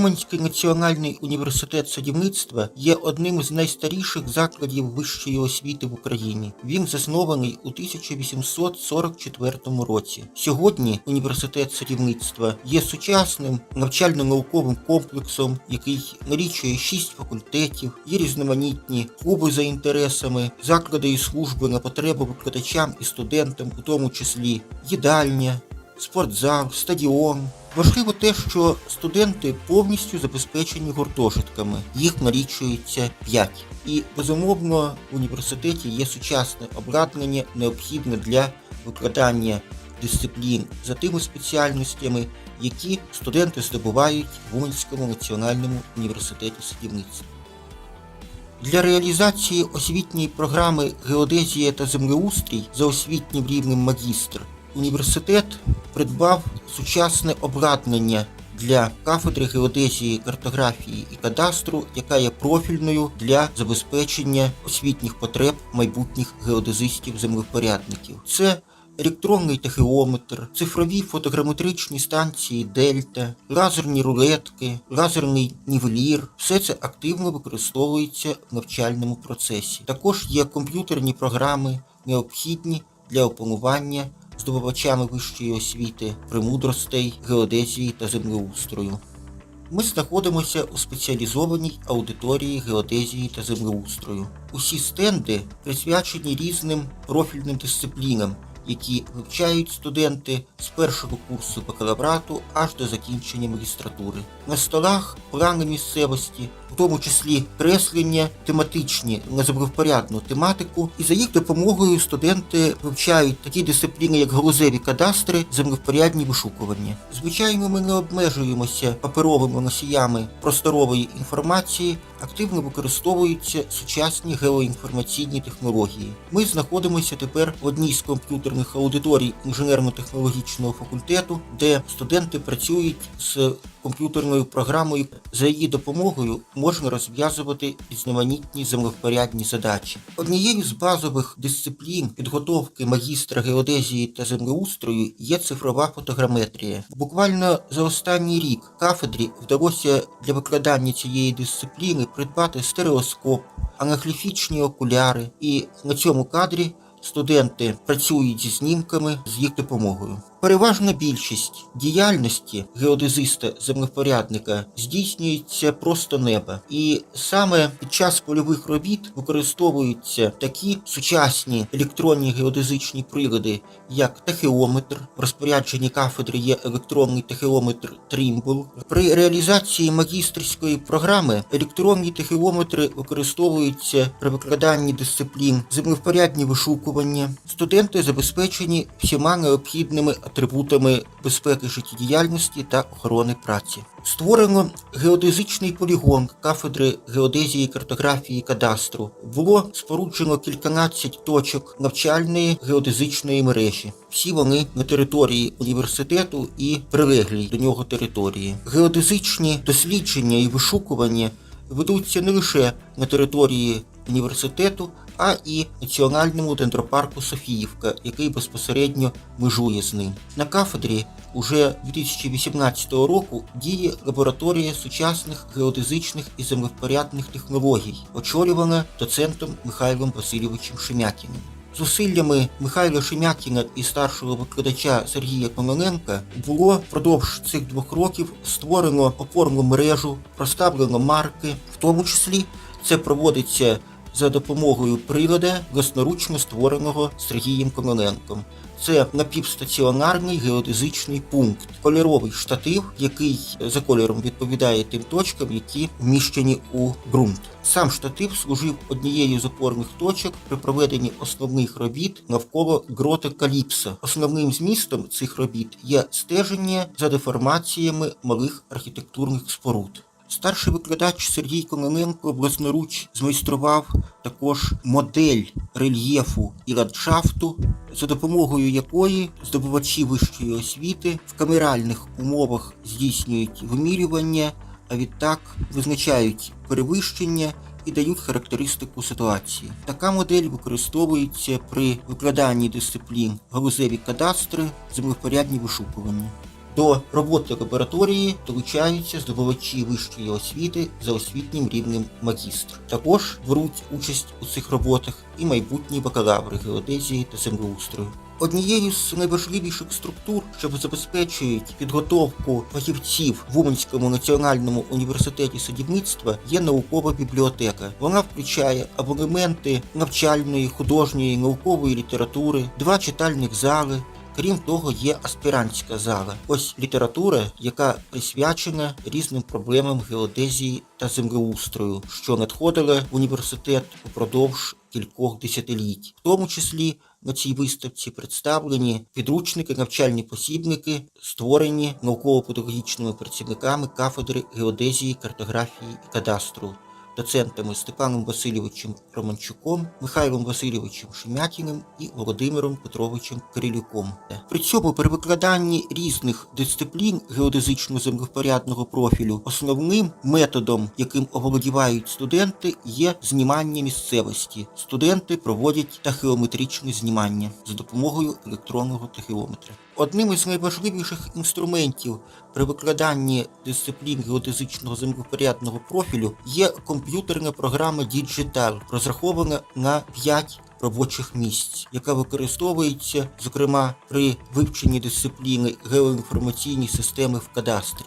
Уманський національний університет садівництва є одним з найстаріших закладів вищої освіти в Україні. Він заснований у 1844 році. Сьогодні університет садівництва є сучасним навчально-науковим комплексом, який налічує шість факультетів, є різноманітні клуби за інтересами, заклади і служби на потребу викладачам і студентам, у тому числі їдальня, спортзал, стадіон. Важливо те, що студенти повністю забезпечені гуртожитками. Їх налічується 5. І безумовно в університеті є сучасне обладнання, необхідне для викладання дисциплін за тими спеціальностями, які студенти здобувають в Уманському національному університеті садівництва. Для реалізації освітньої програми Геодезія та землеустрій за освітнім рівнем магістр університет придбав сучасне обладнання для кафедри геодезії, картографії і кадастру, яка є профільною для забезпечення освітніх потреб майбутніх геодезистів-землевпорядників. Це електронний тахеометр, цифрові фотограметричні станції Дельта, лазерні рулетки, лазерний нівелір. Все це активно використовується в навчальному процесі. Також є комп'ютерні програми, необхідні для опанування здобувачами вищої освіти, премудростей, геодезії та землеустрою. Ми знаходимося у спеціалізованій аудиторії геодезії та землеустрою. Усі стенди присвячені різним профільним дисциплінам, які вивчають студенти з першого курсу бакалаврату аж до закінчення магістратури. На столах плани місцевості, в тому числі креслення тематичні на землевпорядну тематику, і за їх допомогою студенти вивчають такі дисципліни, як галузеві кадастри, землевпорядні вишукування. Звичайно, ми не обмежуємося паперовими носіями просторової інформації, активно використовуються сучасні геоінформаційні технології. Ми знаходимося тепер в одній з комп'ютерних аудиторій інженерно-технологічного факультету, де студенти працюють з комп'ютерною програмою. За її допомогою можна розв'язувати різноманітні землевпорядні задачі. Однією з базових дисциплін підготовки магістра геодезії та землеустрою є цифрова фотограметрія. Буквально за останній рік кафедрі вдалося для викладання цієї дисципліни придбати стереоскоп, анагліфічні окуляри, і на цьому кадрі студенти працюють зі знімками з їх допомогою. Переважна більшість діяльності геодезиста землевпорядника здійснюється просто неба, і саме під час польових робіт використовуються такі сучасні електронні геодезичні прилади, як тахеометр. В розпорядженні кафедри є електронний тахеометр Trimble. При реалізації магістрської програми електронні тахеометри використовуються при викладанні дисциплін землевпорядні вишукування. Студенти забезпечені всіма необхідними атрибутами безпеки життєдіяльності та охорони праці. Створено геодезичний полігон кафедри геодезії, картографії кадастру. Було споруджено кільканадцять точок навчальної геодезичної мережі. Всі вони на території університету і прилеглій до нього території. Геодезичні дослідження і вишукування ведуться не лише на території університету, а і Національному дендропарку Софіївка, який безпосередньо межує з ним. На кафедрі уже 2018 року діє лабораторія сучасних геодезичних і землевпорядних технологій, очолювана доцентом Михайлом Васильовичем Шемякіним. Зусиллями Михайла Шемякіна і старшого викладача Сергія Кононенка було впродовж цих двох років створено опорну мережу, проставлено марки, в тому числі це проводиться за допомогою прилада власноручно створеного Сергієм Кононенком. Це напівстаціонарний геодезичний пункт, кольоровий штатив, який за кольором відповідає тим точкам, які вміщені у ґрунт. Сам штатив служив однією з опорних точок при проведенні основних робіт навколо гроти Каліпса. Основним змістом цих робіт є стеження за деформаціями малих архітектурних споруд. Старший викладач Сергій Кононенко власноруч змайстрував також модель рельєфу і ландшафту, за допомогою якої здобувачі вищої освіти в камеральних умовах здійснюють вимірювання, а відтак визначають перевищення і дають характеристику ситуації. Така модель використовується при викладанні дисциплін галузеві кадастри, землевпорядні вишукування. До роботи лабораторії долучаються здобувачі вищої освіти за освітнім рівнем магістр. Також беруть участь у цих роботах і майбутні бакалаври геодезії та землеустрою. Однією з найважливіших структур, що забезпечують підготовку фахівців в Уманському національному університеті садівництва, є наукова бібліотека. Вона включає абонементи навчальної, художньої, наукової літератури, два читальних зали. Крім того, є аспірантська зала. Ось література, яка присвячена різним проблемам геодезії та землеустрою, що надходила в університет упродовж кількох десятиліть, в тому числі на цій виставці представлені підручники, навчальні посібники, створені науково-педагогічними працівниками кафедри геодезії, картографії і кадастру, доцентами Степаном Васильовичем Романчуком, Михайлом Васильовичем Шемякіним і Володимиром Петровичем Кирилюком. При цьому при викладанні різних дисциплін геодезично-землевпорядного профілю основним методом, яким оволодівають студенти, є знімання місцевості. Студенти проводять тахеометричне знімання за допомогою електронного тахеометра. Одним із найважливіших інструментів при викладанні дисциплін геодезичного землепорядного профілю є комп'ютерна програма Digital, розрахована на 5 робочих місць, яка використовується, зокрема, при вивченні дисципліни геоінформаційні системи в кадастрі.